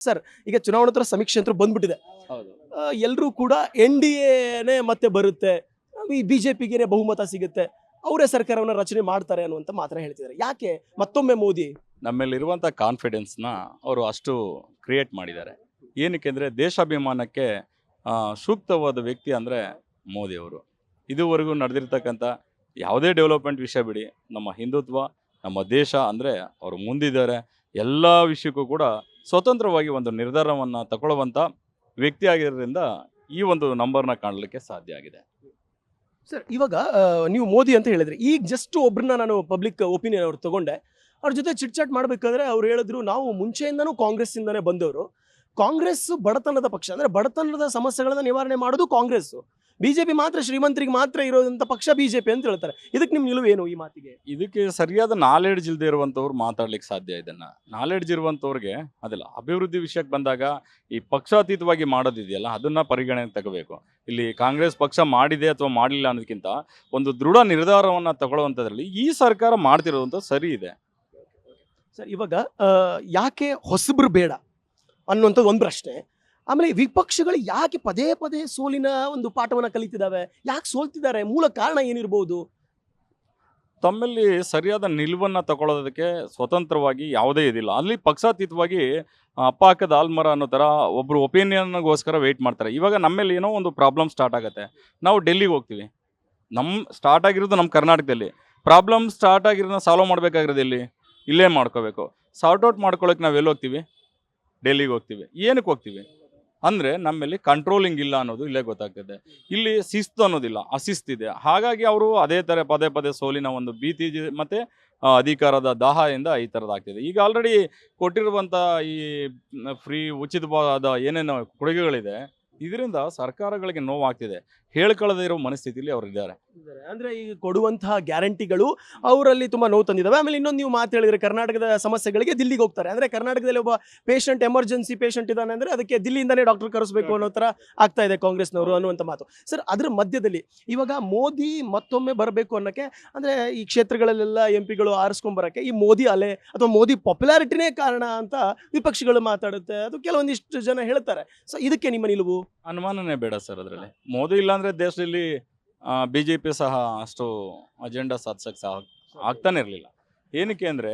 Sir ಈಗ ಚುನಾವಣೋತ್ತರ ಸಮೀಕ್ಷೆ ಅಂತ ಬಂದ್ಬಿಟ್ಟಿದೆ. ಹೌದು. ಎಲ್ಲರೂ ಕೂಡ ಎನ್ ಡಿ ಎನೇ ಮತ್ತೆ ಬರುತ್ತೆ. ಈ ಬಿ ಜೆ ಪಿಗೆ ಬಹುಮತ ಸಿಗುತ್ತೆ. ಅವರೇ ಸರ್ಕಾರವನ್ನು ರಚನೆ ಮಾಡ್ತಾರೆ ಅನ್ನುವಂತ ಮಾತ್ರ ಹೇಳ್ತಿದ್ದಾರೆ. ಯಾಕೆ? ಮತ್ತೊಮ್ಮೆ ಮೋದಿ. ನಮ್ಮಲ್ಲಿರುವಂಥ ಕಾನ್ಫಿಡೆನ್ಸ್ನ ಅವರು ಅಷ್ಟು ಕ್ರಿಯೇಟ್ ಮಾಡಿದ್ದಾರೆ. ಏನಕ್ಕೆ ಅಂದರೆ ದೇಶಾಭಿಮಾನಕ್ಕೆ ಆ, ಸೂಕ್ತವಾದ ವ್ಯಕ್ತಿ ಅಂದರೆ ಮೋದಿಯವರು ಇದುವರೆಗೂ ನಡೆದಿರ್ತಕ್ಕಂಥ ಯಾವುದೇ ಡೆವಲಪ್ಮೆಂಟ್ ವಿಷಯ ಬಿಡಿ. ನಮ್ಮ ಹಿಂದುತ್ವ ನಮ್ಮ ದೇಶ ಅಂದರೆ ಅವರು ಮುಂದಿದ್ದಾರೆ. ಎಲ್ಲ ವಿಷಯಕ್ಕೂ ಕೂಡ ಸ್ವತಂತ್ರವಾಗಿ ಒಂದು ನಿರ್ಧಾರವನ್ನು ತಗೊಳ್ಳುವಂಥ ವ್ಯಕ್ತಿ ಆಗಿರೋದ್ರಿಂದ ಈ ಒಂದು ನಂಬರ್ನ ಕಾಣಲಿಕ್ಕೆ ಸಾಧ್ಯ ಆಗಿದೆ. ಸರ್, ಇವಾಗ ನೀವು ಮೋದಿ ಅಂತ ಹೇಳಿದ್ರೆ. ಈಗ ಜಸ್ಟ್ ಒಬ್ರನ್ನ ನಾನು ಪಬ್ಲಿಕ್ ಒಪಿನಿಯನ್ ಅವ್ರು ತಗೊಂಡೆ. ಅವ್ರ ಜೊತೆ ಚಿಟ್ಚಾಟ್ ಮಾಡಬೇಕಾದ್ರೆ ಅವ್ರು ಹೇಳಿದ್ರು, ನಾವು ಮುಂಚೆಯಿಂದನೂ ಕಾಂಗ್ರೆಸ್ ಇಂದಾನೆ ಬಂದವರು. ಕಾಂಗ್ರೆಸ್ ಬಡತನದ ಪಕ್ಷ ಅಂದ್ರೆ ಬಡತನದ ಸಮಸ್ಯೆಗಳನ್ನ ನಿವಾರಣೆ ಮಾಡೋದು ಕಾಂಗ್ರೆಸ್ ಬಿಜೆಪಿ ಮಾತ್ರ ಶ್ರೀಮಂತರಿಗೆ ಮಾತ್ರ ಇರೋದಂತ ಪಕ್ಷ ಬಿಜೆಪಿ ಅಂತ ಹೇಳ್ತಾರೆ. ಇದಕ್ಕೆ ನಿಮ್ ನಿಲುವೇನು ಏನು ಈ ಮಾತಿಗೆ? ಇದಕ್ಕೆ ಸರಿಯಾದ ನಾಲೆಡ್ಜ್ ಇಲ್ಲದೆ ಇರುವಂಥವ್ರು ಮಾತಾಡ್ಲಿಕ್ಕೆ ಸಾಧ್ಯ ಇದನ್ನ. ನಾಲೆಡ್ಜ್ ಇರುವಂಥವ್ರಿಗೆ ಅದಲ್ಲ ಅಭಿವೃದ್ಧಿ ವಿಷಯಕ್ಕೆ ಬಂದಾಗ ಈ ಪಕ್ಷಾತೀತವಾಗಿ ಮಾಡೋದಿದೆಯಲ್ಲ ಅದನ್ನ ಪರಿಗಣನೆ ತಗೋಬೇಕು. ಇಲ್ಲಿ ಕಾಂಗ್ರೆಸ್ ಪಕ್ಷ ಮಾಡಿದೆ ಅಥವಾ ಮಾಡಲಿಲ್ಲ ಅನ್ನೋದಕ್ಕಿಂತ ಒಂದು ದೃಢ ನಿರ್ಧಾರವನ್ನ ತಗೊಳ್ಳುವಂಥದ್ರಲ್ಲಿ ಈ ಸರ್ಕಾರ ಮಾಡ್ತಿರೋದಂತ ಸರಿ ಇದೆ. ಸರ್ ಇವಾಗ ಯಾಕೆ ಹೊಸಬ್ರು ಬೇಡ? ಅನ್ನುವಂಥದ್ದು ಒಂದು ಪ್ರಶ್ನೆ. ಆಮೇಲೆ ವಿಪಕ್ಷಗಳು ಯಾಕೆ ಪದೇ ಪದೇ ಸೋಲಿನ ಒಂದು ಪಾಠವನ್ನು ಕಲಿತಿದ್ದಾವೆ? ಯಾಕೆ ಸೋಲ್ತಿದ್ದಾರೆ? ಮೂಲ ಕಾರಣ ಏನಿರ್ಬೋದು? ತಮ್ಮಲ್ಲಿ ಸರಿಯಾದ ನಿಲುವನ್ನ ತಗೊಳ್ಳೋದಕ್ಕೆ ಸ್ವತಂತ್ರವಾಗಿ ಯಾವುದೇ ಇದಿಲ್ಲ. ಅಲ್ಲಿ ಪಕ್ಷಾತೀತವಾಗಿ ಅಪ್ಪ ಹಾಕದ ಆಲ್ಮರ ಅನ್ನೋ ಥರ ಒಬ್ಬರು ಒಪಿನಿಯನ್ಗೋಸ್ಕರ ವೆಯ್ಟ್ ಮಾಡ್ತಾರೆ. ಇವಾಗ ನಮ್ಮಲ್ಲಿ ಏನೋ ಒಂದು ಪ್ರಾಬ್ಲಮ್ ಸ್ಟಾರ್ಟ್ ಆಗುತ್ತೆ. ನಾವು ಡೆಲ್ಲಿಗೆ ಹೋಗ್ತೀವಿ. ನಮ್ಮ ಸ್ಟಾರ್ಟ್ ಆಗಿರೋದು ನಮ್ಮ ಕರ್ನಾಟಕದಲ್ಲಿ. ಪ್ರಾಬ್ಲಮ್ ಸ್ಟಾರ್ಟ್ ಆಗಿರೋದನ್ನ ಸಾಲ್ವ್ ಮಾಡಬೇಕಾಗಿರೋದು ಇಲ್ಲಿ ಇಲ್ಲೇ ಮಾಡ್ಕೋಬೇಕು. ಸಾರ್ಟ್ ಔಟ್ ಮಾಡ್ಕೊಳ್ಳೋಕೆ ನಾವು ಎಲ್ಲಿ ಹೋಗ್ತೀವಿ? ಡೆಲ್ಲಿಗೆ ಹೋಗ್ತೀವಿ. ಏನಕ್ಕೆ ಹೋಗ್ತೀವಿ? ಅಂದರೆ ನಮ್ಮಲ್ಲಿ ಕಂಟ್ರೋಲಿಂಗ್ ಇಲ್ಲ ಅನ್ನೋದು ಇಲ್ಲೇ ಗೊತ್ತಾಗ್ತದೆ. ಇಲ್ಲಿ ಶಿಸ್ತು ಅನ್ನೋದಿಲ್ಲ ಅಶಿಸ್ತಿದೆ ಹಾಗಾಗಿ ಅವರು ಅದೇ ಥರ ಪದೇ ಪದೇ ಸೋಲಿನ ಒಂದು ಭೀತಿ ಮತ್ತು ಅಧಿಕಾರದ ದಾಹದಿಂದ ಈ ಥರದ್ದಾಗ್ತಿದೆ ಈಗ ಆಲ್ರೆಡಿ ಕೊಟ್ಟಿರುವಂಥ ಈ ಫ್ರೀ ಉಚಿತವಾದ ಏನೇನು ಕೊಡುಗೆಗಳಿದೆ, ಇದರಿಂದ ಸರ್ಕಾರಗಳಿಗೆ ನೋವಾಗ್ತಿದೆ. ಹೇಳ್ಕೊಳ್ಳದೇ ಇರೋ ಮನಸ್ಥಿತಿಲಿ ಅವ್ರು ಇದ್ದಾರೆ. ಅಂದ್ರೆ ಈಗ ಕೊಡುವಂತಹ ಗ್ಯಾರಂಟಿಗಳು ಅವರಲ್ಲಿ ತುಂಬಾ ನೋವು ತಂದಿದ್ದಾವೆ ಆಮೇಲೆ ಇನ್ನೊಂದು ನೀವು ಮಾತು ಹೇಳಿದ್ರೆ ಕರ್ನಾಟಕದ ಸಮಸ್ಯೆಗಳಿಗೆ ದಿಲ್ಲಿಗೆ ಹೋಗ್ತಾರೆ. ಅಂದ್ರೆ ಕರ್ನಾಟಕದಲ್ಲಿ ಒಬ್ಬ ಪೇಷಂಟ್ ಎಮರ್ಜೆನ್ಸಿ ಪೇಷಂಟ್ ಇದ್ದಾನೆ ಅಂದ್ರೆ ಅದಕ್ಕೆ ದಿಲ್ಲಿಯಿಂದಾನೇ ಡಾಕ್ಟರ್ ಕರೆಸಬೇಕು ಅನ್ನೋ ತರ ಆಗ್ತಾ ಇದೆ ಕಾಂಗ್ರೆಸ್ನವರು ಅನ್ನುವಂಥ ಮಾತು. ಸರ್ ಅದ್ರ ಮಧ್ಯದಲ್ಲಿ ಇವಾಗ ಮೋದಿ ಮತ್ತೊಮ್ಮೆ ಬರಬೇಕು ಅನ್ನೋಕ್ಕೆ ಅಂದ್ರೆ ಈ ಕ್ಷೇತ್ರಗಳಲ್ಲೆಲ್ಲ ಎಂ ಪಿಗಳು ಆರಿಸ್ಕೊಂಡ್ ಬರಕ್ಕೆ ಈ ಮೋದಿ ಅಲೆ ಅಥವಾ ಮೋದಿ ಪಾಪ್ಯುಲಾರಿಟಿನೇ ಕಾರಣ ಅಂತ ವಿಪಕ್ಷಗಳು ಮಾತಾಡುತ್ತೆ. ಅದು ಕೆಲವೊಂದಿಷ್ಟು ಜನ ಹೇಳ್ತಾರೆ. ಸೊ ಇದಕ್ಕೆ ನಿಮ್ಮ ನಿಲುವು? ಅನುಮಾನನೇ ಬೇಡ ಸರ್ ಅದರಲ್ಲಿ. ಮೋದಿ ಇಲ್ಲಾಂದ್ರೆ ದೇಶದಲ್ಲಿ ಬಿ ಜೆ ಸಹ ಅಷ್ಟು ಅಜೆಂಡಾ ಸಾಧಿಸಕ್ಕೆ ಸಹ ಆಗ್ತಾನೆ ಇರಲಿಲ್ಲ. ಏನಕ್ಕೆ ಅಂದರೆ,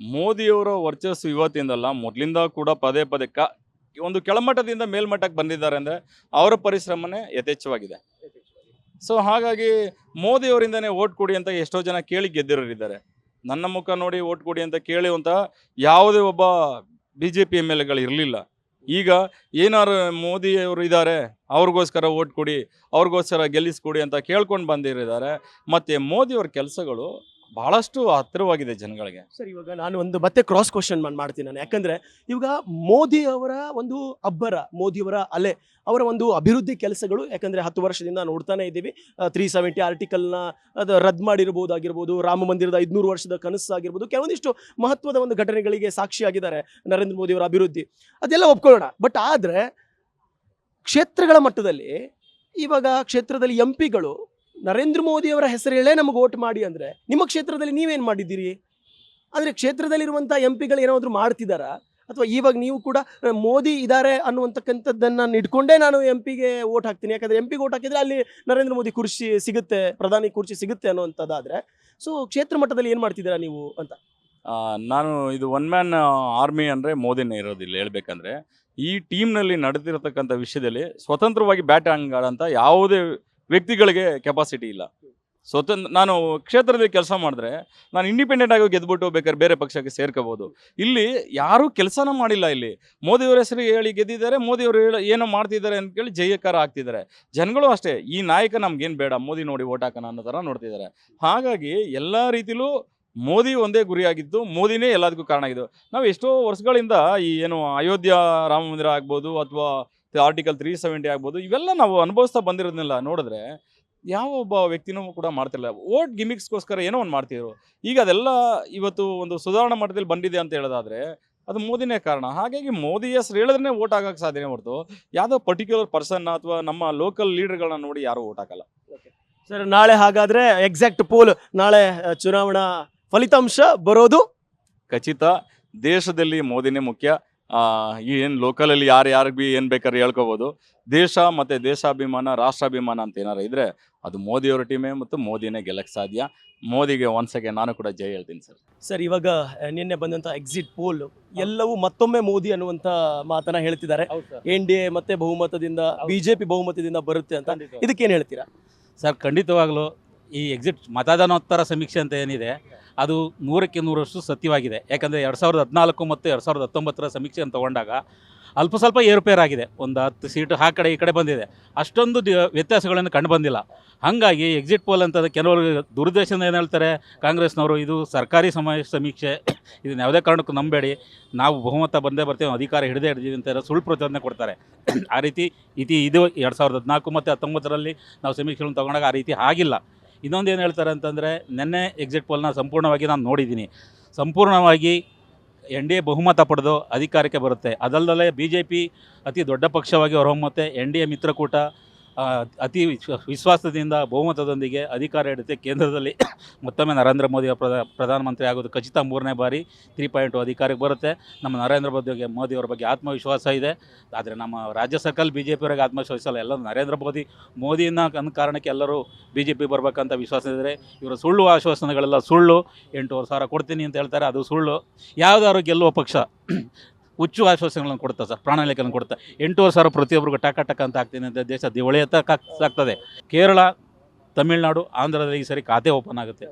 ಮೋದಿಯವರ ವರ್ಚಸ್ಸು ಇವತ್ತಿಂದಲ್ಲ, ಮೊದಲಿಂದ ಕೂಡ ಪದೇ ಪದೇ ಕ, ಒಂದು ಕೆಳಮಟ್ಟದಿಂದ ಮೇಲ್ಮಟ್ಟಕ್ಕೆ ಬಂದಿದ್ದಾರೆ ಅಂದರೆ ಅವರ ಪರಿಶ್ರಮನೇ ಯಥೇಚ್ಛವಾಗಿದೆ. ಸೊ ಹಾಗಾಗಿ ಮೋದಿಯವರಿಂದನೇ ಓಟ್ ಕೊಡಿ ಅಂತ ಎಷ್ಟೋ ಜನ ಕೇಳಿ ಗೆದ್ದಿರೋರಿದ್ದಾರೆ. ನನ್ನ ಮುಖ ನೋಡಿ ಓಟ್ ಕೊಡಿ ಅಂತ ಕೇಳುವಂಥ ಯಾವುದೇ ಒಬ್ಬ B J P M L ಎಗಳು ಇರಲಿಲ್ಲ. ಈಗ ಏನಾರು ಮೋದಿಯವರು ಇದ್ದಾರೆ ಅವ್ರಿಗೋಸ್ಕರ ಓಟ್ ಕೊಡಿ, ಅವ್ರಿಗೋಸ್ಕರ ಗೆಲ್ಲಿಸ್ಕೊಡಿ ಅಂತ ಕೇಳ್ಕೊಂಡು ಬಂದಿರಿದ್ದಾರೆ. ಮತ್ತು ಮೋದಿಯವ್ರ ಕೆಲಸಗಳು ಭಾಳಷ್ಟು ಹತ್ತಿರವಾಗಿದೆ ಜನಗಳಿಗೆ. ಸರ್, ಇವಾಗ ನಾನು ಒಂದು ಮತ್ತೆ ಕ್ರಾಸ್ ಕ್ವಶನ್ ಮಾಡ್ತೀನಿ ನಾನು. ಯಾಕಂದ್ರೆ ಇವಾಗ ಮೋದಿ ಅವರ ಒಂದು ಅಬ್ಬರ ಮೋದಿಯವರ ಅಲೆ, ಅವರ ಒಂದು ಅಭಿವೃದ್ಧಿ ಕೆಲಸಗಳು ಯಾಕಂದ್ರೆ ಹತ್ತು ವರ್ಷದಿಂದ ನೋಡ್ತಾನೆ ಇದ್ದೀವಿ. ತ್ರೀ ಸೆವೆಂಟಿ ಆರ್ಟಿಕಲ್ನ ಅದು ರದ್ದು ಮಾಡಿರ್ಬೋದಾಗಿರ್ಬೋದು, ರಾಮ ಮಂದಿರದ ಐದುನೂರು ವರ್ಷದ ಕನಸು ಆಗಿರ್ಬೋದು ಕೆಲವೊಂದಿಷ್ಟು ಮಹತ್ವದ ಒಂದು ಘಟನೆಗಳಿಗೆ ಸಾಕ್ಷಿಯಾಗಿದ್ದಾರೆ ನರೇಂದ್ರ ಮೋದಿ ಅವರ ಅಭಿವೃದ್ಧಿ. ಅದೆಲ್ಲ ಒಪ್ಕೊಳ್ಳೋಣ. ಬಟ್ ಆದರೆ ಕ್ಷೇತ್ರಗಳ ಮಟ್ಟದಲ್ಲಿ ಇವಾಗ ಕ್ಷೇತ್ರದಲ್ಲಿ ಎಂ ಪಿಗಳು ನರೇಂದ್ರ ಮೋದಿ ಅವರ ಹೆಸರು ಹೇಳೇ ನಮಗೆ ಓಟ್ ಮಾಡಿ ಅಂದರೆ ನಿಮ್ಮ ಕ್ಷೇತ್ರದಲ್ಲಿ ನೀವೇನು ಮಾಡಿದ್ದೀರಿ? ಆದರೆ ಕ್ಷೇತ್ರದಲ್ಲಿರುವಂಥ ಎಂ ಪಿಗಳು ಏನಾದರೂ ಮಾಡ್ತಿದ್ದಾರಾ ಅಥವಾ ಇವಾಗ ನೀವು ಕೂಡ ಮೋದಿ ಇದ್ದಾರೆ ನಾನು ಇಟ್ಕೊಂಡೇ ನಾನು ಎಂ ಪಿಗೆ ಓಟ್ ಹಾಕ್ತೀನಿ. ಯಾಕಂದರೆ ಎಂ ಪಿಗೆ ಓಟ್ ಹಾಕಿದರೆ ಅಲ್ಲಿ ನರೇಂದ್ರ ಮೋದಿ ಕುರ್ಚಿ ಸಿಗುತ್ತೆ, ಪ್ರಧಾನಿ ಕುರ್ಚಿ ಸಿಗುತ್ತೆ ಅನ್ನುವಂಥದ್ದಾದರೆ. ಸೊ ಕ್ಷೇತ್ರ ಮಟ್ಟದಲ್ಲಿ ಏನು ಮಾಡ್ತಿದ್ದೀರಾ ನೀವು ಅಂತ? ನಾನು ಇದು ಒನ್ ಮ್ಯಾನ್ ಆರ್ಮಿ ಅಂದರೆ ಮೋದಿನೇ ಇರೋದಿಲ್ಲ ಹೇಳ್ಬೇಕಂದ್ರೆ. ಈ ಟೀಮ್ನಲ್ಲಿ ನಡೆದಿರತಕ್ಕಂಥ ವಿಷಯದಲ್ಲಿ ಸ್ವತಂತ್ರವಾಗಿ ಬ್ಯಾಟ್ ಆಡೋಂಥ ಯಾವುದೇ ವ್ಯಕ್ತಿಗಳಿಗೆ ಕೆಪಾಸಿಟಿ ಇಲ್ಲ. ಸ್ವತಂತ್ರ ನಾನು ಕ್ಷೇತ್ರದಲ್ಲಿ ಕೆಲಸ ಮಾಡಿದ್ರೆ ನಾನು ಇಂಡಿಪೆಂಡೆಂಟ್ ಆಗಿ ಗೆದ್ಬಿಟ್ಟು ಬೇಕಾದ್ರೆ ಬೇರೆ ಪಕ್ಷಕ್ಕೆ ಸೇರ್ಕೋಬೋದು. ಇಲ್ಲಿ ಯಾರೂ ಕೆಲಸನ ಮಾಡಿಲ್ಲ ಇಲ್ಲಿ. ಮೋದಿಯವರ ಹೆಸರು ಹೇಳಿ ಗೆದ್ದಿದ್ದಾರೆ, ಮೋದಿಯವರು ಹೇಳಿ, ಏನೋ ಮಾಡ್ತಿದ್ದಾರೆ ಅಂತ ಕೇಳಿ ಜಯಕಾರ ಆಗ್ತಿದ್ದಾರೆ. ಜನಗಳು ಅಷ್ಟೇ, ಈ ನಾಯಕ ನಮ್ಗೇನು ಬೇಡ, ಮೋದಿ ನೋಡಿ ಓಟ್ ಹಾಕೋಣ ಅನ್ನೋ ಥರ ನೋಡ್ತಿದ್ದಾರೆ. ಹಾಗಾಗಿ ಎಲ್ಲ ರೀತಿಲೂ ಮೋದಿ ಒಂದೇ ಗುರಿಯಾಗಿದ್ದು, ಮೋದಿನೇ ಎಲ್ಲದಕ್ಕೂ ಕಾರಣ ಆಗಿದ್ದು. ನಾವು ಎಷ್ಟೋ ವರ್ಷಗಳಿಂದ ಈ ಏನು ಅಯೋಧ್ಯ ರಾಮ ಮಂದಿರ ಆಗ್ಬೋದು ಅಥವಾ ಆರ್ಟಿಕಲ್ ತ್ರೀ ಸೆವೆಂಟಿ ಆಗ್ಬೋದು ಇವೆಲ್ಲ ನಾವು ಅನುಭವಿಸ್ತಾ ಬಂದಿರೋದನ್ನೆಲ್ಲ ನೋಡಿದ್ರೆ ಯಾವ ಒಬ್ಬ ವ್ಯಕ್ತಿನೂ ಕೂಡ ಮಾಡ್ತಿರಲಿಲ್ಲ. ಓಟ್ ಗಿಮಿಕ್ಸ್ಗೋಸ್ಕರ ಏನೋ ಒಂದು ಮಾಡ್ತಿದ್ರು. ಈಗ ಅದೆಲ್ಲ ಇವತ್ತು ಒಂದು ಸುಧಾರಣಾ ಮಟ್ಟದಲ್ಲಿ ಬಂದಿದೆ ಅಂತ ಹೇಳೋದಾದ್ರೆ ಅದು ಮೋದಿನೇ ಕಾರಣ. ಹಾಗಾಗಿ ಮೋದಿ ಹೆಸರು ಹೇಳಿದ್ರೆ ಓಟ್ ಆಗೋಕ್ಕೆ ಸಾಧ್ಯನೇ ಹೊರತು ಯಾವುದೋ ಪರ್ಟಿಕ್ಯುಲರ್ ಪರ್ಸನ್ ಅಥವಾ ನಮ್ಮ ಲೋಕಲ್ ಲೀಡರ್ಗಳನ್ನ ನೋಡಿ ಯಾರೂ ಓಟ್ ಹಾಕಲ್ಲ ಸರ್ ನಾಳೆ ಹಾಗಾದ್ರೆ ಎಕ್ಸಾಕ್ಟ್ ಪೋಲ್ ನಾಳೆ ಚುನಾವಣಾ ಫಲಿತಾಂಶ ಬರೋದು? ಖಚಿತ ದೇಶದಲ್ಲಿ ಮೋದಿನೇ ಮುಖ್ಯ. ಏನು ಲೋಕಲಲ್ಲಿ ಯಾರು ಯಾರಿಗೆ ಭೀ ಏನು ಬೇಕಾದ್ರೆ ಹೇಳ್ಕೋಬೋದು. ದೇಶ ಮತ್ತು ದೇಶಾಭಿಮಾನ ರಾಷ್ಟ್ರಾಭಿಮಾನ ಅಂತ ಏನಾರು ಇದ್ರೆ ಅದು ಮೋದಿಯವರ ಟೀಮೇ ಮತ್ತು ಮೋದಿನೇ ಗೆಲ್ಲಕ್ಕೆ ಸಾಧ್ಯ. ಮೋದಿಗೆ ಒಂದ್ಸಗೆ ನಾನು ಕೂಡ ಜೈ ಹೇಳ್ತೀನಿ ಸರ್. ಸರ್ ಇವಾಗ ನಿನ್ನೆ ಬಂದಂತ ಎಕ್ಸಿಟ್ ಪೋಲ್ ಎಲ್ಲವೂ ಮತ್ತೊಮ್ಮೆ ಮೋದಿ ಅನ್ನುವಂತ ಮಾತನ್ನ ಹೇಳ್ತಿದ್ದಾರೆ. ಎನ್ ಡಿ ಎ ಮತ್ತೆ ಬಹುಮತದಿಂದ ಬಿಜೆಪಿ ಬಹುಮತದಿಂದ ಬರುತ್ತೆ ಅಂತ. ಇದಕ್ಕೇನ್ ಹೇಳ್ತೀರಾ? ಸರ್ ಖಂಡಿತವಾಗ್ಲೂ ಈ ಎಕ್ಸಿಟ್ ಮತದಾನೋತ್ತರ ಸಮೀಕ್ಷೆ ಅಂತ ಏನಿದೆ ಅದು ನೂರಕ್ಕೆ ನೂರಷ್ಟು ಸತ್ಯವಾಗಿದೆ. ಯಾಕಂದರೆ ಎರಡು ಸಾವಿರದ ಹದಿನಾಲ್ಕು ಮತ್ತು ಎರಡು ಸಾವಿರದ ಹತ್ತೊಂಬತ್ತರ ಸಮೀಕ್ಷೆಯನ್ನು ತಗೊಂಡಾಗ ಅಲ್ಪ ಸ್ವಲ್ಪ ಏರುಪೇರಾಗಿದೆ ಒಂದು ಹತ್ತು ಸೀಟು ಆ ಕಡೆ ಈ ಕಡೆ ಬಂದಿದೆ. ಅಷ್ಟೊಂದು ವ್ಯತ್ಯಾಸಗಳನ್ನು ಕಂಡು ಬಂದಿಲ್ಲ. ಹಾಗಾಗಿ ಎಕ್ಸಿಟ್ ಪೋಲ್ ಅಂತ ಕೆಲವರು ದುರುದ್ದೇಶದಿಂದ ಏನು ಹೇಳ್ತಾರೆ, ಕಾಂಗ್ರೆಸ್ನವರು ಇದು ಸರ್ಕಾರಿ ಸಮಯ ಸಮೀಕ್ಷೆ, ಇದನ್ನ ಯಾವುದೇ ಕಾರಣಕ್ಕೂ ನಂಬೇಡಿ. ನಾವು ಬಹುಮತ ಬಂದೇ ಬರ್ತೀವಿ ಅಧಿಕಾರ ಹಿಡಿದೇ ಹಿಡಿದೀವಿ ಅಂತ ಸುಳ್ಳು ಪ್ರಚೋದನೆ ಕೊಡ್ತಾರೆ. ಆ ರೀತಿ ಇತಿ ಇದು ಎರಡು ಸಾವಿರದ ಹದಿನಾಲ್ಕು ಮತ್ತು ಹತ್ತೊಂಬತ್ತರಲ್ಲಿ ನಾವು ಸಮೀಕ್ಷೆಗಳನ್ನು ತಗೊಂಡಾಗ ಆ ರೀತಿ ಆಗಿಲ್ಲ. ಇನ್ನೊಂದು ಏನು ಹೇಳ್ತಾರೆ ಅಂತಂದರೆ, ನಿನ್ನೆ ಎಕ್ಸಿಟ್ ಪೋಲ್ನ ಸಂಪೂರ್ಣವಾಗಿ ನಾನು ನೋಡಿದ್ದೀನಿ. ಸಂಪೂರ್ಣವಾಗಿ ಎನ್ ಡಿ ಎ ಬಹುಮತ ಪಡೆದು ಅಧಿಕಾರಕ್ಕೆ ಬರುತ್ತೆ. ಅದಲ್ಲದೆ ಬಿ ಜೆ ಪಿ ಅತಿ ದೊಡ್ಡ ಪಕ್ಷವಾಗಿ ಹೊರಹೊಮ್ಮುತ್ತೆ. ಎನ್ ಡಿ ಎ ಮಿತ್ರಕೂಟ ಅತಿ ವಿಶ್ವಾಸದಿಂದ ಬಹುಮತದೊಂದಿಗೆ ಅಧಿಕಾರ ಹಿಡಿಯುತ್ತೆ ಕೇಂದ್ರದಲ್ಲಿ ಮತ್ತೊಮ್ಮೆ ನರೇಂದ್ರ ಮೋದಿ ಪ್ರಧಾನಮಂತ್ರಿ ಆಗೋದು ಖಚಿತ ಮೂರನೇ ಬಾರಿ ತ್ರೀ ಪಾಯಿಂಟ್ ಅಧಿಕಾರಕ್ಕೆ ಬರುತ್ತೆ. ನಮ್ಮ ನರೇಂದ್ರ ಮೋದಿಗೆ ಮೋದಿಯವರ ಬಗ್ಗೆ ಆತ್ಮವಿಶ್ವಾಸ ಇದೆ. ಆದರೆ ನಮ್ಮ ರಾಜ್ಯ ಸರ್ಕಾರ ಬಿ ಜೆ ಪಿಯವರಿಗೆ ಆತ್ಮವಿಶ್ವಾಸ ಇಲ್ಲ ಎಲ್ಲ ನರೇಂದ್ರ ಮೋದಿ, ಮೋದಿಯನ್ನ ಕಾರಣಕ್ಕೆ ಎಲ್ಲರೂ ಬಿ ಜೆ ಪಿ ಬರಬೇಕಂತ ವಿಶ್ವಾಸ ಇದ್ದರೆ ಇವರು ಸುಳ್ಳು ಆಶ್ವಾಸನೆಗಳೆಲ್ಲ ಸುಳ್ಳು. ಎಂಟೂವರೆ ಸಾವಿರ ಕೊಡ್ತೀನಿ ಅಂತ ಹೇಳ್ತಾರೆ, ಅದು ಸುಳ್ಳು. ಯಾವುದಾದ್ರು ಗೆಲ್ಲುವ ಪಕ್ಷ ಹುಚ್ಚು ಆಶ್ವಾಸನೆಗಳನ್ನು ಕೊಡ್ತಾ ಸರ್ ಪ್ರಣಾಳಿಕೆಗಳನ್ನು ಕೊಡ್ತಾ ಎಂಟೂವರೆ ಸಾವಿರ ಪ್ರತಿಯೊಬ್ಬರಿಗೂ ಟಕ ಟಕ ಅಂತ ಆಗ್ತೀನಿ ಅಂತ ದೇಶ ದಿವಳಿಯತ್ತ ಸಾಗ್ತದೆ ಕೇರಳ, ತಮಿಳುನಾಡು, ಆಂಧ್ರದಲ್ಲಿ ಈ ಸರಿ ಖಾತೆ ಓಪನ್ ಆಗುತ್ತೆ.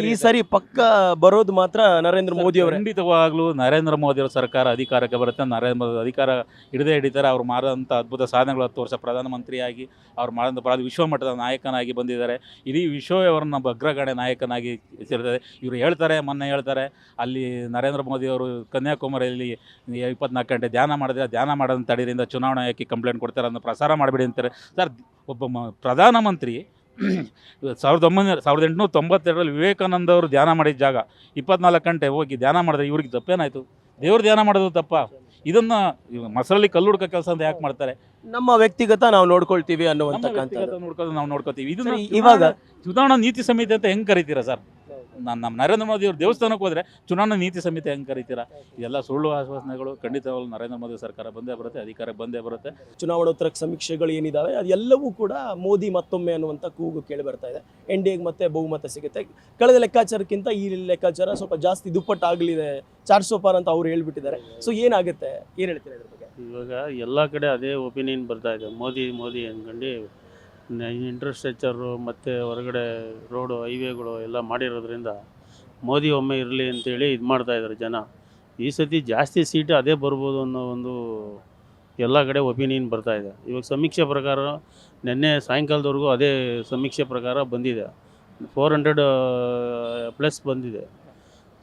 ಈ. ಸರಿ ಪಕ್ಕ ಬರೋದು ಮಾತ್ರ ನರೇಂದ್ರ ಮೋದಿ ಅವರು. ಖಂಡಿತವಾಗ್ಲೂ ನರೇಂದ್ರ ಮೋದಿ ಅವರ ಸರ್ಕಾರ ಅಧಿಕಾರಕ್ಕೆ ಬರುತ್ತೆ. ನರೇಂದ್ರ ಮೋದಿ ಅಧಿಕಾರ ಹಿಡಿದೇ ಹಿಡಿತಾರೆ. ಅವ್ರು ಮಾಡಿದಂಥ ಅದ್ಭುತ ಸಾಧನೆಗಳು ಹತ್ತು ವರ್ಷ ಪ್ರಧಾನಮಂತ್ರಿಯಾಗಿ ಅವ್ರು ಮಾಡಿದಂಥ ಪ್ರಾದ ವಿಶ್ವಮಟ್ಟದ ನಾಯಕನಾಗಿ ಬಂದಿದ್ದಾರೆ. ಇಡೀ ವಿಶ್ವವೇ ಅವರನ್ನ ಅಗ್ರಗಣ್ಯ ನಾಯಕನಾಗಿ ಸೇರಿದ್ದಾರೆ ಇವರು ಹೇಳ್ತಾರೆ ಮೊನ್ನೆ ಹೇಳ್ತಾರೆ. ಅಲ್ಲಿ ನರೇಂದ್ರ ಮೋದಿ ಅವರು ಕನ್ಯಾಕುಮಾರಿಯಲ್ಲಿ ಇಪ್ಪತ್ನಾಲ್ಕು ಗಂಟೆ ಧ್ಯಾನ ಮಾಡಿದ್ರೆ ಧ್ಯಾನ ಮಾಡೋದನ್ನು ತಡೀರಿಂದ ಚುನಾವಣಾ ಆಯ್ಕೆ ಕಂಪ್ಲೇಂಟ್ ಕೊಡ್ತಾರೆ ಅದನ್ನು ಪ್ರಸಾರ ಮಾಡಿಬಿಡಿ ಅಂತಾರೆ. ಸರ್ ಒಬ್ಬ ಮ ಪ್ರಧಾನಮಂತ್ರಿ ಸಾವಿರದ ಒಂಬೈನೂರ ಸಾವಿರದ ಎಂಟುನೂರ ತೊಂಬತ್ತೆರಡರಲ್ಲಿ ವಿವೇಕಾನಂದ ಅವರು ಧ್ಯಾನ ಮಾಡಿದ ಜಾಗ. ಇಪ್ಪತ್ನಾಲ್ಕು ಗಂಟೆ ಹೋಗಿ ಧ್ಯಾನ ಮಾಡಿದ್ರೆ ಇವ್ರಿಗೆ ತಪ್ಪೇನಾಯಿತು? ದೇವ್ರ ಧ್ಯಾನ ಮಾಡೋದು ತಪ್ಪ. ಇದನ್ನು ಮಸರಲ್ಲಿ ಕಲ್ಲು ಹುಡ್ಕೋ ಕೆಲಸ ಅಂತ ಯಾಕೆ ಮಾಡ್ತಾರೆ? ನಮ್ಮ ವ್ಯಕ್ತಿಗತ ನಾವು ನೋಡ್ಕೊಳ್ತೀವಿ ಅನ್ನುವಂಥ ನೋಡ್ಕೊಳ್ತೀವಿ ವ್ಯಕ್ತಿಗತ ನೋಡ್ಕೊಂಡು ನಾವು ನೋಡ್ಕೋತೀವಿ ಇದನ್ನ ಇವಾಗ- ಚುನಾವಣಾ ನೀತಿ ಸಮಿತಿ ಅಂತ ಹೆಂಗೆ ಕರಿತೀರಾ ಸರ್? ನಾನು ನಮ್ಮ ನರೇಂದ್ರ ಮೋದಿ ಅವ್ರ ದೇವಸ್ಥಾನಕ್ಕೆ ಹೋದ್ರೆ ಚುನಾವಣಾ ನೀತಿ ಸಮಿತಿ ಹೆಂಗೆ ಕರಿತೀರಾ? ಇದೆಲ್ಲ ಸುಳ್ಳು ಆಶ್ವಾಸನೆಗಳು ಖಂಡಿತವಾಗ್ಲೂ ನರೇಂದ್ರ ಮೋದಿ ಸರ್ಕಾರ ಬಂದೇ ಬರುತ್ತೆ ಅಧಿಕಾರಕ್ಕೆ ಬಂದೇ ಬರುತ್ತೆ. ಚುನಾವಣೋತ್ತರ ಸಮೀಕ್ಷೆಗಳು ಏನಿದಾವೆ ಅದೆಲ್ಲವೂ ಕೂಡ ಮೋದಿ ಮತ್ತೊಮ್ಮೆ ಅನ್ನುವಂಥ ಕೂಗು ಕೇಳಿ ಬರ್ತಾ ಇದೆ. ಎನ್ ಡಿ ಎಗೆ ಮತ್ತೆ ಬಹುಮತ ಸಿಗುತ್ತೆ. ಕಳೆದ ಲೆಕ್ಕಾಚಾರಕ್ಕಿಂತ ಈ ಲೆಕ್ಕಾಚಾರ ಸ್ವಲ್ಪ ಜಾಸ್ತಿ ದುಪ್ಪಟ್ಟು ಆಗಲಿದೆ ಚಾರ್ ಸೋಪಾರ್ ಅಂತ ಅವ್ರು ಹೇಳ್ಬಿಟ್ಟಿದ್ದಾರೆ. ಸೊ ಏನಾಗುತ್ತೆ? ಏನು ಹೇಳ್ತೀರಾ ಇದ್ರ ಬಗ್ಗೆ? ಇವಾಗ ಎಲ್ಲ ಕಡೆ ಅದೇ ಒಪಿನಿಯನ್ ಬರ್ತಾ ಇದೆ. ಮೋದಿ ಮೋದಿ ಅಂದ್ಕೊಂಡು ಇನ್ಫ್ರಾಸ್ಟ್ರಕ್ಚರು ಮತ್ತು ಹೊರಗಡೆ ರೋಡು ಹೈವೇಗಳು ಎಲ್ಲ ಮಾಡಿರೋದ್ರಿಂದ ಮೋದಿ ಒಮ್ಮೆ ಇರಲಿ ಅಂತೇಳಿ ಇದು ಮಾಡ್ತಾ ಇದ್ದಾರೆ ಜನ. ಈ ಸತಿ ಜಾಸ್ತಿ ಸೀಟ್ ಅದೇ ಬರ್ಬೋದು ಅನ್ನೋ ಒಂದು ಎಲ್ಲ ಕಡೆ ಒಪಿನಿಯನ್ ಬರ್ತಾಯಿದೆ ಇವಾಗ ಸಮೀಕ್ಷೆ ಪ್ರಕಾರ ನಿನ್ನೆ ಸಾಯಂಕಾಲದವರೆಗೂ ಅದೇ ಸಮೀಕ್ಷೆ ಪ್ರಕಾರ ಬಂದಿದೆ. ಫೋರ್ ಹಂಡ್ರೆಡ್ ಪ್ಲಸ್ ಬಂದಿದೆ.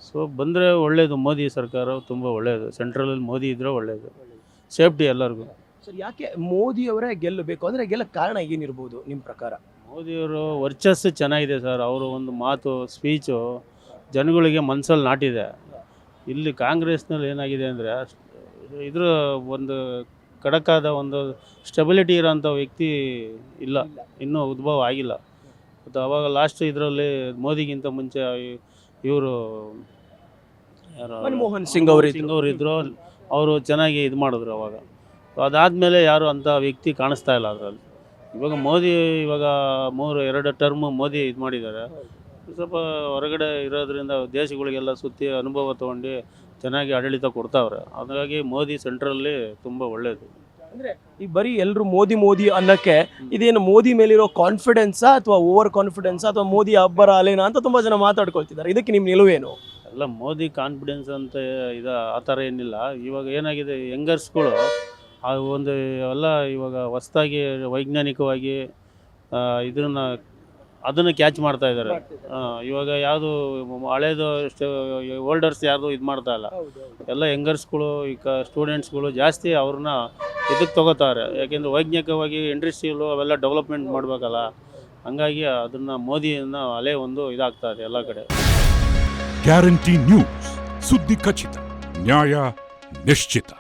ಸೊ ಬಂದರೆ ಒಳ್ಳೆಯದು ಮೋದಿ ಸರ್ಕಾರ, ತುಂಬ ಒಳ್ಳೆಯದು ಸೆಂಟ್ರಲಲ್ಲಿ ಮೋದಿ ಇದ್ದರೆ ಒಳ್ಳೆಯದು ಸೇಫ್ಟಿ ಎಲ್ಲರಿಗೂ. ಸರ್ ಯಾಕೆ ಮೋದಿ ಅವರೇ ಗೆಲ್ಲಬೇಕು? ಅಂದ್ರೆ ಗೆಲ್ಲ ಕಾರಣ ಏನಿರ್ಬೋದು ನಿಮ್ಮ ಪ್ರಕಾರ? ಮೋದಿಯವರು ವರ್ಚಸ್ಸು ಚೆನ್ನಾಗಿದೆ ಸರ್. ಅವರು ಒಂದು ಮಾತು ಸ್ಪೀಚು ಜನಗಳಿಗೆ ಮನಸ್ಸಲ್ಲಿ ನಾಟಿದೆ. ಇಲ್ಲಿ ಕಾಂಗ್ರೆಸ್ನಲ್ಲಿ ಏನಾಗಿದೆ ಅಂದರೆ ಇದ್ರ ಒಂದು ಕಡಕಾದ ಒಂದು ಸ್ಟೆಬಿಲಿಟಿ ಇರೋಂಥ ವ್ಯಕ್ತಿ ಇಲ್ಲ. ಇನ್ನೂ ಉದ್ಭವ ಆಗಿಲ್ಲ. ಮತ್ತು ಅವಾಗ ಲಾಸ್ಟ್ ಇದರಲ್ಲಿ ಮೋದಿಗಿಂತ ಮುಂಚೆ ಇವರು ಯಾರು? ಮನಮೋಹನ್ ಸಿಂಗ್ ಅವರು ಸಿಂಗ್ ಅವರು ಇದ್ರು ಅವರು ಚೆನ್ನಾಗಿ ಇದು ಮಾಡಿದ್ರು ಅವಾಗ. ಅದಾದಮೇಲೆ ಯಾರು ಅಂಥ ವ್ಯಕ್ತಿ ಕಾಣಿಸ್ತಾ ಇಲ್ಲ ಅದರಲ್ಲಿ. ಇವಾಗ ಮೋದಿ ಇವಾಗ ಮೂರು ಎರಡು ಟರ್ಮ್ ಮೋದಿ ಇದು ಮಾಡಿದ್ದಾರೆ. ಸ್ವಲ್ಪ ಹೊರಗಡೆ ಇರೋದ್ರಿಂದ ದೇಶಗಳಿಗೆಲ್ಲ ಸುತ್ತಿ ಅನುಭವ ತೊಗೊಂಡು ಚೆನ್ನಾಗಿ ಆಡಳಿತ ಕೊಡ್ತಾವ್ರೆ. ಹಾಗಾಗಿ ಮೋದಿ ಸೆಂಟ್ರಲ್ಲಿ ತುಂಬ ಒಳ್ಳೆಯದು ಈ ಬರೀ ಎಲ್ಲರೂ ಮೋದಿ ಮೋದಿ ಅನ್ನಕ್ಕೆ ಇದೇನು ಮೋದಿ ಮೇಲಿರೋ ಕಾನ್ಫಿಡೆನ್ಸಾ ಅಥವಾ ಓವರ್ ಕಾನ್ಫಿಡೆನ್ಸ್ ಅಥವಾ ಮೋದಿ ಅಬ್ಬರ ಅಲೇನಾ ಅಂತ ತುಂಬ ಜನ ಮಾತಾಡ್ಕೊಳ್ತಿದ್ದಾರೆ. ಇದಕ್ಕೆ ನಿಮ್ಮ ನಿಲುವೇನು ಎಲ್ಲ ಮೋದಿ ಕಾನ್ಫಿಡೆನ್ಸ್ ಅಂತ ಇದು ಆ ಥರ ಏನಿಲ್ಲ. ಇವಾಗ ಏನಾಗಿದೆ ಯಂಗರ್ಸ್ಗಳು ಆ ಒಂದು ಎಲ್ಲ ಇವಾಗ ಹೊಸ್ದಾಗಿ ವೈಜ್ಞಾನಿಕವಾಗಿ ಇದನ್ನ ಅದನ್ನು ಕ್ಯಾಚ್ ಮಾಡ್ತಾ ಇದ್ದಾರೆ. ಇವಾಗ ಯಾವುದು ಹಳೇದು ಓಲ್ಡರ್ಸ್ ಯಾವುದು ಇದು ಮಾಡ್ತಾ ಇಲ್ಲ. ಎಲ್ಲ ಯಂಗರ್ಸ್ಗಳು ಈಗ ಸ್ಟೂಡೆಂಟ್ಸ್ಗಳು ಜಾಸ್ತಿ ಅವ್ರನ್ನ ಇದಕ್ಕೆ ತಗೋತಾರೆ. ಯಾಕೆಂದ್ರೆ ವೈಜ್ಞಾನಿಕವಾಗಿ ಇಂಡಸ್ಟ್ರಿಯಲು ಅವೆಲ್ಲ ಡೆವಲಪ್ಮೆಂಟ್ ಮಾಡಬೇಕಲ್ಲ. ಹಂಗಾಗಿ ಅದನ್ನು ಮೋದಿಯನ್ನು ಅಲೆ ಒಂದು ಇದಾಗ್ತಾ ಇದೆ ಎಲ್ಲ ಕಡೆ. ಗ್ಯಾರಂಟಿ ನ್ಯೂಸ್ ಸುದ್ದಿ ಖಚಿತ ನ್ಯಾಯ ನಿಶ್ಚಿತ.